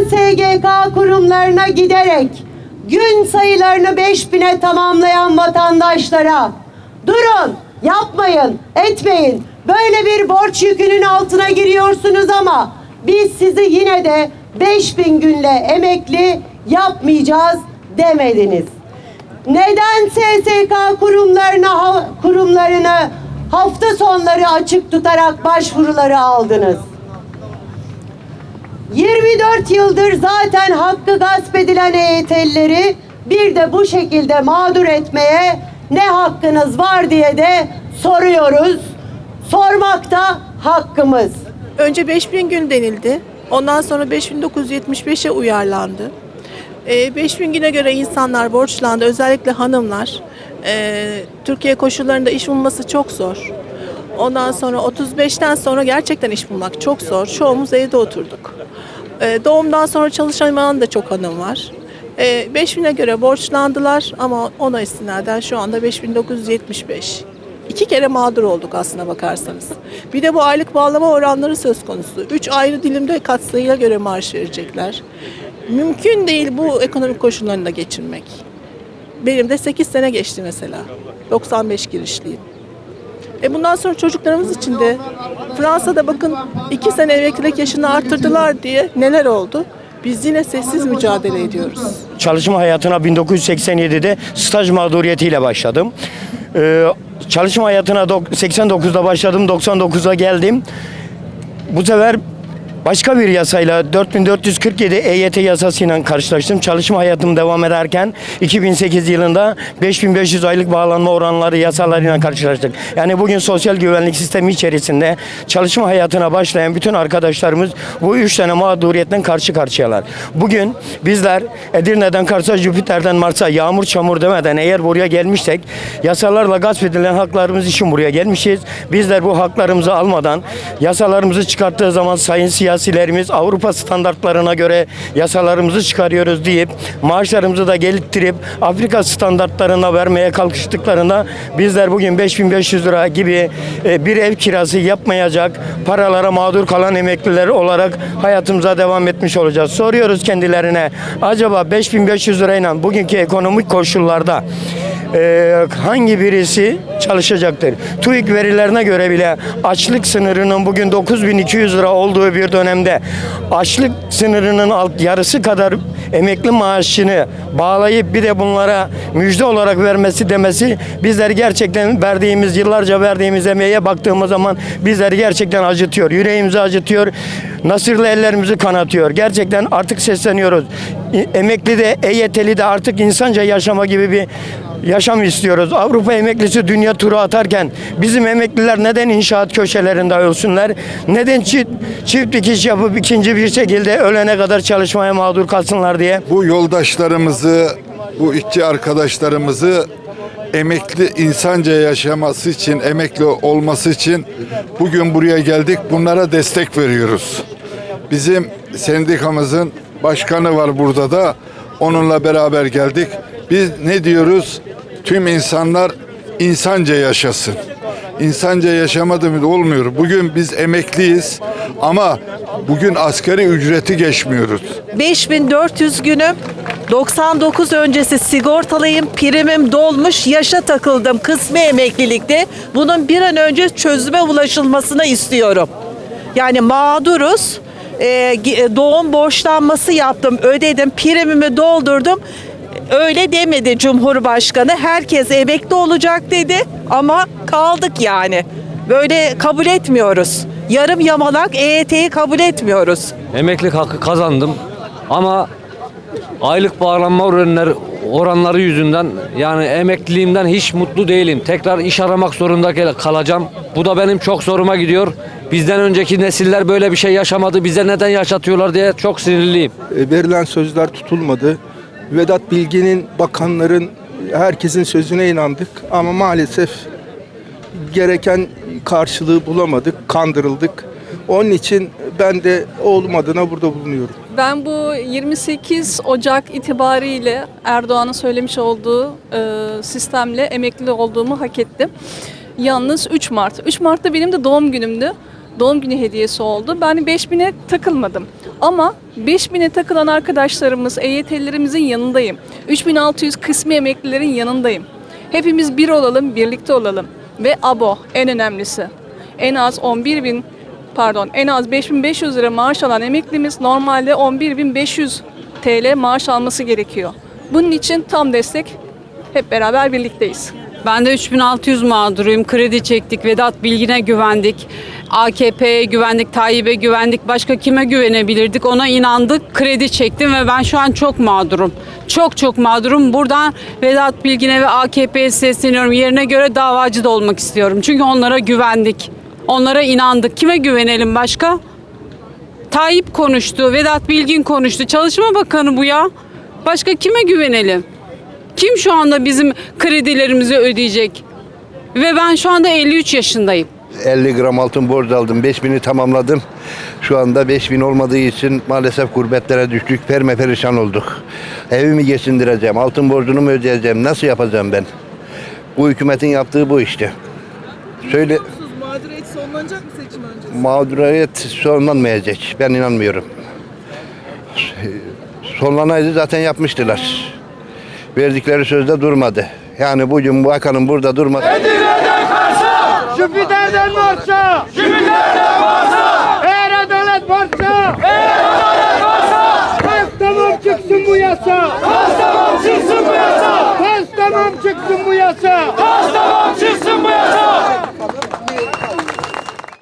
Neden SGK kurumlarına giderek gün sayılarını 5000'e tamamlayan vatandaşlara durun, yapmayın, etmeyin. Böyle bir borç yükünün altına giriyorsunuz ama biz sizi yine de 5000 günle emekli yapmayacağız demediniz. Neden SSK kurumlarına kurumlarını hafta sonları açık tutarak başvuruları aldınız? 24 yıldır zaten hakkı gasp edilen EYT'lileri bir de bu şekilde mağdur etmeye ne hakkınız var diye de soruyoruz. Sormak da hakkımız. Önce 5000 gün denildi. Ondan sonra 5975'e uyarlandı. Ee, 5000 güne göre insanlar borçlandı. Özellikle hanımlar. Ee, Türkiye koşullarında iş bulması çok zor. Ondan sonra 35'ten sonra gerçekten iş bulmak çok zor. Çoğumuz evde oturduk. Ee, doğumdan sonra çalışamayan da çok hanım var. Ee, 5000'e göre borçlandılar ama ona istinaden şu anda 5975. İki kere mağdur olduk aslına bakarsanız. Bir de bu aylık bağlama oranları söz konusu. Üç ayrı dilimde katsayıya göre maaş verecekler. Mümkün değil bu ekonomik koşullarında geçirmek. Benim de 8 sene geçti mesela. 95 girişliyim. E bundan sonra çocuklarımız için de Fransa'da bakın 2 sene emeklilik yaşını arttırdılar diye neler oldu? Biz yine sessiz mücadele ediyoruz. Çalışma hayatına 1987'de staj mağduriyetiyle başladım. Ee, çalışma hayatına dok- 89'da başladım, 99'a geldim. Bu sefer başka bir yasayla 4447 EYT yasasıyla karşılaştım. Çalışma hayatım devam ederken 2008 yılında 5500 aylık bağlanma oranları yasalarıyla karşılaştık. Yani bugün sosyal güvenlik sistemi içerisinde çalışma hayatına başlayan bütün arkadaşlarımız bu üç tane mağduriyetten karşı karşıyalar. Bugün bizler Edirne'den Kars'a, Jüpiter'den Mars'a yağmur çamur demeden eğer buraya gelmişsek yasalarla gasp edilen haklarımız için buraya gelmişiz. Bizler bu haklarımızı almadan yasalarımızı çıkarttığı zaman sayın siyasilerimiz Avrupa standartlarına göre yasalarımızı çıkarıyoruz deyip maaşlarımızı da gelittirip Afrika standartlarına vermeye kalkıştıklarında bizler bugün 5500 lira gibi e, bir ev kirası yapmayacak paralara mağdur kalan emekliler olarak hayatımıza devam etmiş olacağız. Soruyoruz kendilerine acaba 5500 lirayla bugünkü ekonomik koşullarda e, hangi birisi çalışacaktır? TÜİK verilerine göre bile açlık sınırının bugün 9200 lira olduğu bir dönemde açlık sınırının alt yarısı kadar emekli maaşını bağlayıp bir de bunlara müjde olarak vermesi demesi bizleri gerçekten verdiğimiz yıllarca verdiğimiz emeğe baktığımız zaman bizleri gerçekten acıtıyor. Yüreğimizi acıtıyor. Nasırlı ellerimizi kanatıyor. Gerçekten artık sesleniyoruz. Emekli de EYT'li de artık insanca yaşama gibi bir yaşam istiyoruz. Avrupa emeklisi dünya turu atarken bizim emekliler neden inşaat köşelerinde ölsünler? Neden çift, çift dikiş yapıp ikinci bir şekilde ölene kadar çalışmaya mağdur kalsınlar diye. Bu yoldaşlarımızı, bu işçi arkadaşlarımızı emekli insanca yaşaması için, emekli olması için bugün buraya geldik. Bunlara destek veriyoruz. Bizim sendikamızın başkanı var burada da. Onunla beraber geldik. Biz ne diyoruz? Tüm insanlar insanca yaşasın. İnsanca yaşamadı mı olmuyor. Bugün biz emekliyiz ama bugün asgari ücreti geçmiyoruz. 5400 günüm. 99 öncesi sigortalıyım. Primim dolmuş. Yaşa takıldım. Kısmi emeklilikte. Bunun bir an önce çözüme ulaşılmasını istiyorum. Yani mağduruz. Ee, gi- doğum borçlanması yaptım ödedim primimi doldurdum öyle demedi Cumhurbaşkanı herkes emekli olacak dedi ama kaldık yani böyle kabul etmiyoruz yarım yamalak EYT'yi kabul etmiyoruz Emeklilik hakkı kazandım ama aylık bağlanma oranları, oranları yüzünden yani emekliliğimden hiç mutlu değilim. Tekrar iş aramak zorunda kal- kalacağım. Bu da benim çok zoruma gidiyor. Bizden önceki nesiller böyle bir şey yaşamadı. Bize neden yaşatıyorlar diye çok sinirliyim. E, verilen sözler tutulmadı. Vedat Bilgin'in, bakanların, herkesin sözüne inandık ama maalesef gereken karşılığı bulamadık, kandırıldık. Onun için ben de oğlum adına burada bulunuyorum. Ben bu 28 Ocak itibariyle Erdoğan'ın söylemiş olduğu e, sistemle emekli olduğumu hak ettim. Yalnız 3 Mart. 3 Mart'ta benim de doğum günümdü. Doğum günü hediyesi oldu. Ben 5000'e takılmadım. Ama 5000'e takılan arkadaşlarımız, EYT'lilerimizin yanındayım. 3600 kısmi emeklilerin yanındayım. Hepimiz bir olalım, birlikte olalım. Ve abo en önemlisi. En az 11 bin pardon en az 5500 lira maaş alan emeklimiz normalde 11500 TL maaş alması gerekiyor. Bunun için tam destek hep beraber birlikteyiz. Ben de 3600 mağduruyum. Kredi çektik. Vedat Bilgin'e güvendik. AKP'ye güvendik. Tayyip'e güvendik. Başka kime güvenebilirdik? Ona inandık. Kredi çektim ve ben şu an çok mağdurum. Çok çok mağdurum. Buradan Vedat Bilgin'e ve AKP'ye sesleniyorum. Yerine göre davacı da olmak istiyorum. Çünkü onlara güvendik. Onlara inandık. Kime güvenelim başka? Tayyip konuştu. Vedat Bilgin konuştu. Çalışma Bakanı bu ya. Başka kime güvenelim? Kim şu anda bizim kredilerimizi ödeyecek? Ve ben şu anda 53 yaşındayım. 50 gram altın borç aldım. 5000'i tamamladım. Şu anda 5000 olmadığı için maalesef gurbetlere düştük. Perme perişan olduk. Evimi geçindireceğim. Altın borcunu mu ödeyeceğim? Nasıl yapacağım ben? Bu hükümetin yaptığı bu işte. Söyle Mağduriyet sonlanacak mı seçim öncesi? mağduriyet sonlanmayacak. Ben inanmıyorum. Sonlanaydı zaten yapmıştılar. Verdikleri sözde durmadı. Yani bugün bu bakanın burada durması... Jüpiter'den Mars'a! Jüpiter'den Mars'a!